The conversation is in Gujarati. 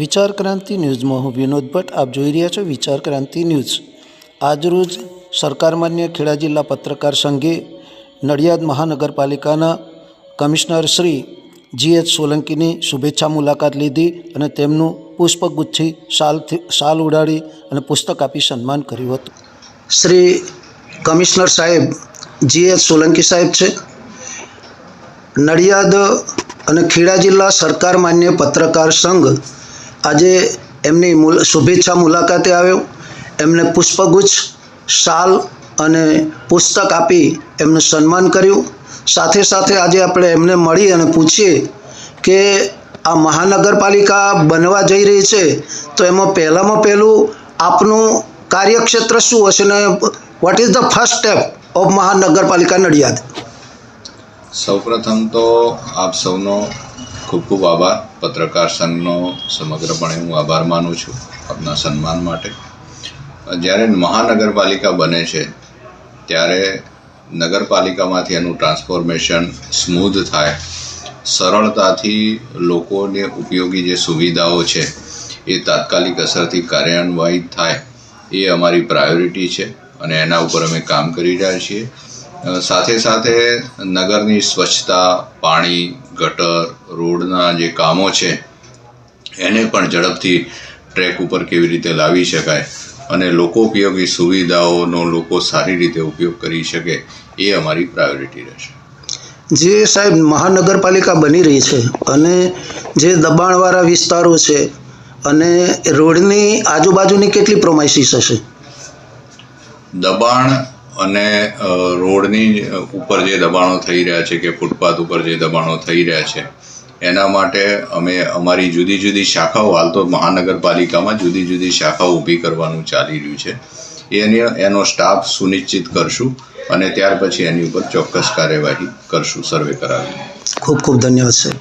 વિચાર ક્રાંતિ ન્યૂઝમાં હું વિનોદ ભટ્ટ. આપ જોઈ રહ્યા છો વિચાર ક્રાંતિ ન્યૂઝ. આજરોજ સરકાર માન્ય ખેડા જિલ્લા પત્રકાર સંઘે નડિયાદ મહાનગરપાલિકાના કમિશનર શ્રી જી એચ સોલંકીની શુભેચ્છા મુલાકાત લીધી અને તેમનું પુષ્પગુચ્છી શાલથી શાલ ઉડાડી અને પુસ્તક આપી સન્માન કર્યું હતું. શ્રી કમિશનર સાહેબ જી એચ સોલંકી સાહેબ છે. નડિયાદ અને ખેડા જિલ્લા સરકાર માન્ય પત્રકાર સંઘ આજે એમની શુભેચ્છા મુલાકાતે આવ્યો. એમને પુષ્પગુચ્છ, શાલ અને પુસ્તક આપી એમનું સન્માન કર્યું. સાથે સાથે આજે આપણે એમને મળી અને પૂછીએ કે આ મહાનગરપાલિકા બનવા જઈ રહી છે, તો એમાં પહેલામાં પહેલું આપનું કાર્યક્ષેત્ર શું હશે ને what is the first step of Mahanagarpalika Nadiad? સૌપ્રથમ તો આપ સૌનો ખૂબ ખૂબ આભાર. પત્રકાર સંઘનો સમગ્રપણે હું આભાર માનું છું આપના સન્માન માટે. જ્યારે મહાનગરપાલિકા બને છે, ત્યારે નગરપાલિકામાંથી એનું ટ્રાન્સફોર્મેશન સ્મૂધ થાય. સરળતાથી લોકોને ઉપયોગી જે સુવિધાઓ છે, એ તાત્કાલિક અસરથી કાર્યાન્વયિત થાય, એ અમારી પ્રાયોરિટી છે અને એના ઉપર અમે કામ કરી રહ્યા છીએ. સાથે સાથે નગરની સ્વચ્છતા પાણી ગટર રોડના જે કામો છે એને પણ ઝડપથી ટ્રેક ઉપર કેવી રીતે લાવી શકાય અને લોકોપયોગી સુવિધાઓનો લોકો સારી રીતે ઉપયોગ કરી શકે એ અમારી પ્રાયોરિટી રહેશે. જે સાહેબ મહાનગરપાલિકા બની રહી છે અને જે દબાણવાળા વિસ્તારો છે અને રોડની આજુબાજુની કેટલી પ્રોમાઇસીસ હશે? દબાણ અને રોડની ઉપર જે દબાણો થઈ રહ્યા છે કે ફૂટપાથ ઉપર જે દબાણો થઈ રહ્યા છે, એના માટે અમે અમારી જુદી જુદી શાખાઓ, હાલ તો મહાનગરપાલિકામાં જુદી જુદી શાખાઓ ઊભી કરવાનું ચાલી રહ્યું છે. એની, એનો સ્ટાફ સુનિશ્ચિત કરશું અને ત્યાર પછી એની ઉપર ચોક્કસ કાર્યવાહી કરશું, સર્વે કરાવીને. ખૂબ ખૂબ ધન્યવાદ, સાહેબ.